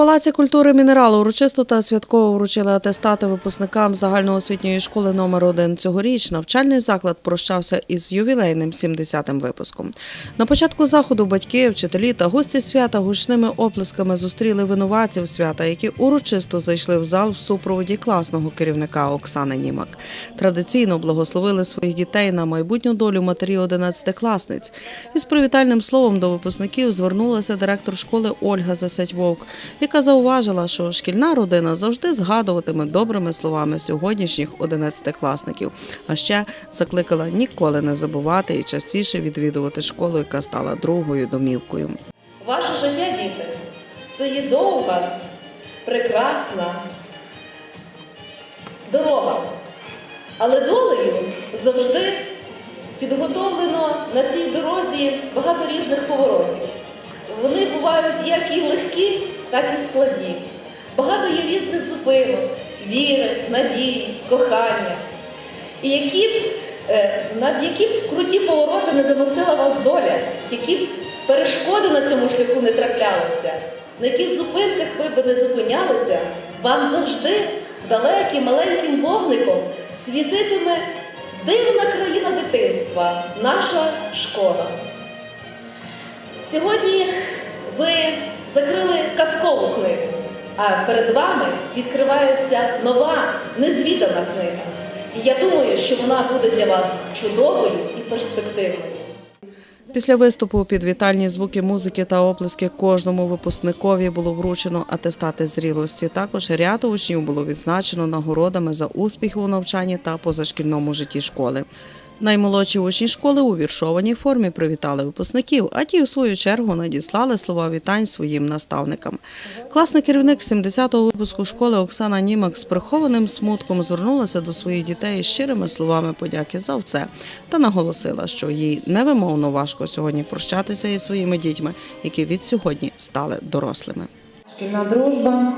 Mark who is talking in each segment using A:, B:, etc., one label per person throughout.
A: Палаці культури мінералу урочисто та святково вручили атестати випускникам загальноосвітньої школи номер 1 Цьогоріч навчальний заклад прощався із ювілейним 70-м випуском. На початку заходу батьки, вчителі та гості свята гучними оплесками зустріли винуватців свята, які урочисто зайшли в зал в супроводі класного керівника Оксани Німак. Традиційно благословили своїх дітей на майбутню долю матері 11-класниць. Із привітальним словом до випускників звернулася директор школи Ольга Засядь-Вовк, яка зауважила, що шкільна родина завжди згадуватиме добрими словами сьогоднішніх 11-класників, а ще закликала ніколи не забувати і частіше відвідувати школу, яка стала другою домівкою.
B: Ваше життя, діти, це є довга, прекрасна дорога. Але долею завжди підготовлено на цій дорозі багато різних поворотів. Вони бувають як і легкі, так і складні. Багато є різних зупинок, віри, надії, кохання. І які б, е, над які б круті повороти не заносила вас доля, які б перешкоди на цьому шляху не траплялися, на яких зупинках ви б не зупинялися, вам завжди далеким маленьким вогником світитиме дивна країна дитинства, наша школа. Сьогодні ви закрили а перед вами відкривається нова, незвідана книга. І я думаю, що вона буде для вас чудовою і перспективною.
A: Після виступу під вітальні звуки музики та оплески кожному випускникові було вручено атестати зрілості. Також ряд учнів було відзначено нагородами за успіхи у навчанні та позашкільному житті школи. Наймолодші учні школи у віршованій формі привітали випускників, а ті, в свою чергу, надіслали слова вітань своїм наставникам. Класний керівник 70-го випуску школи Оксана Німак з прихованим смутком звернулася до своїх дітей щирими словами подяки за все та наголосила, що їй невимовно важко сьогодні прощатися із своїми дітьми, які від сьогодні стали дорослими.
C: Шкільна дружба,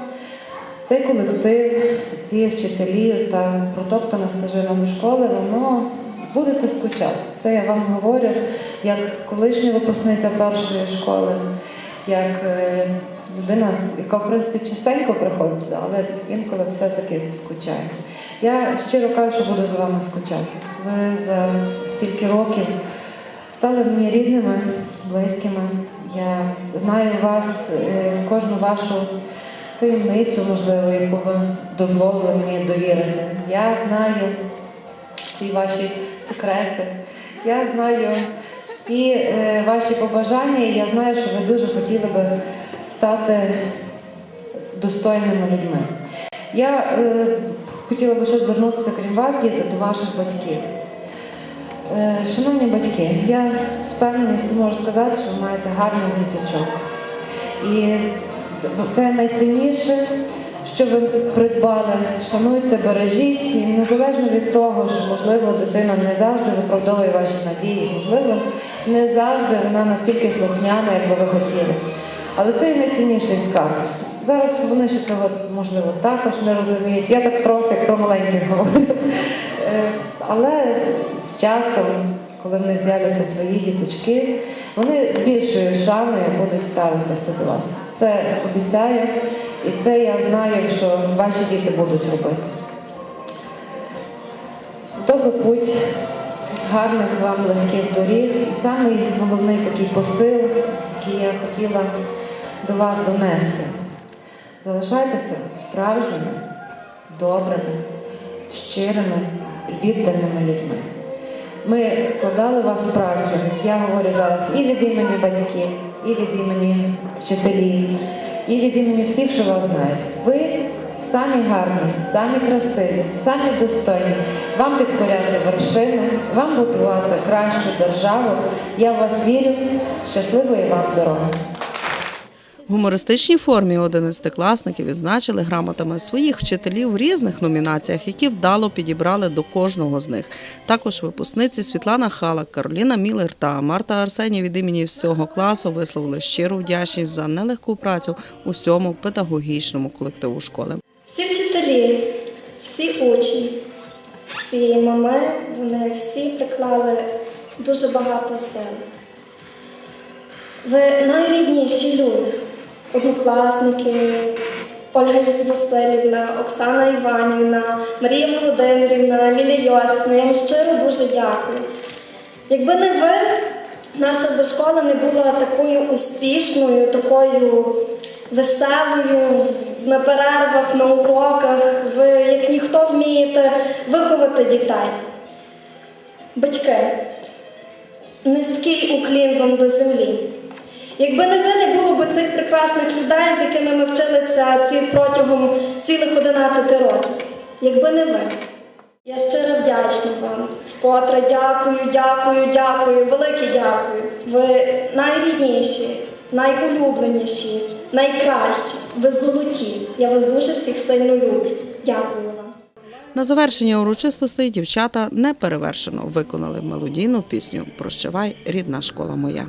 C: цей колектив, ці вчителі та протоптана стежина до школи, воно будете скучати. Це я вам говорю як колишня випускниця першої школи, як е, людина, яка в принципі частенько приходить туди, але інколи все-таки скучає. Я щиро кажу, що буду за вами скучати. Ви за стільки років стали мені рідними, близькими. Я знаю вас, е, кожну вашу таємницю, можливо, яку ви дозволили мені довірити. Я знаю всі ваші секрети. Я знаю всі е, ваші побажання, і я знаю, що ви дуже хотіли би стати достойними людьми. Я е, хотіла би ще звернутися, крім вас, діти, до ваших батьків. Е, Шановні батьки, я з певністю можу сказати, що ви маєте гарних діточок. І це найцінніше, що ви придбали. Шануйте, бережіть, і незалежно від того, що можливо дитина не завжди виправдовує ваші надії, можливо, не завжди вона настільки слухняна, як би ви хотіли. Але це і найцінніший скарб. Зараз вони ще цього можливо також не розуміють. Я так просто, як про маленьких говорю. Е, Але з часом, коли в них з'являться свої діточки, вони з більшою шаною будуть ставитися до вас. Це обіцяю, і це я знаю, що ваші діти будуть робити. Довгий путь, гарних вам легких доріг. І самий головний такий посил, який я хотіла до вас донести. Залишайтеся справжніми, добрими, щирими і відданими людьми. Ми вкладали в вас працю. Я говорю зараз і від імені батьків, і від імені вчителів, і від імені всіх, що вас знають. Ви самі гарні, самі красиві, самі достойні. Вам підкоряти вершину, вам будувати кращу державу. Я в вас вірю. Щасливої вам дороги!
A: В гумористичній формі 11-класників відзначили грамотами своїх вчителів в різних номінаціях, які вдало підібрали до кожного з них. Також випускниці Світлана Халак, Кароліна Міллер та Марта Арсеній від імені всього класу висловили щиру вдячність за нелегку працю усьому педагогічному колективу школи.
D: Всі вчителі, всі учні, всі мами, вони всі приклали дуже багато сил. Ви найрідніші люди, однокласники, Ольга Васильівна, Оксана Іванівна, Марія Володимирівна, Лілія Йосифівна. Я вам щиро дуже дякую. Якби не ви, наша би школа не була такою успішною, такою веселою на перервах, на уроках. Ви, як ніхто, вмієте виховати дітей. Батьки, низький уклін вам до землі. Якби не ви, не було б цих прекрасних людей, з якими ми вчилися ці протягом цілих 11 років. Якби не ви. Я щиро вдячна вам. Вкотре дякую, дякую, дякую, велике дякую. Ви найрідніші, найулюбленіші, найкращі. Ви золоті. Я вас дуже всіх сильно люблю. Дякую вам.
A: На завершення урочистостей дівчата неперевершено виконали мелодійну пісню Прощавай, рідна школа моя.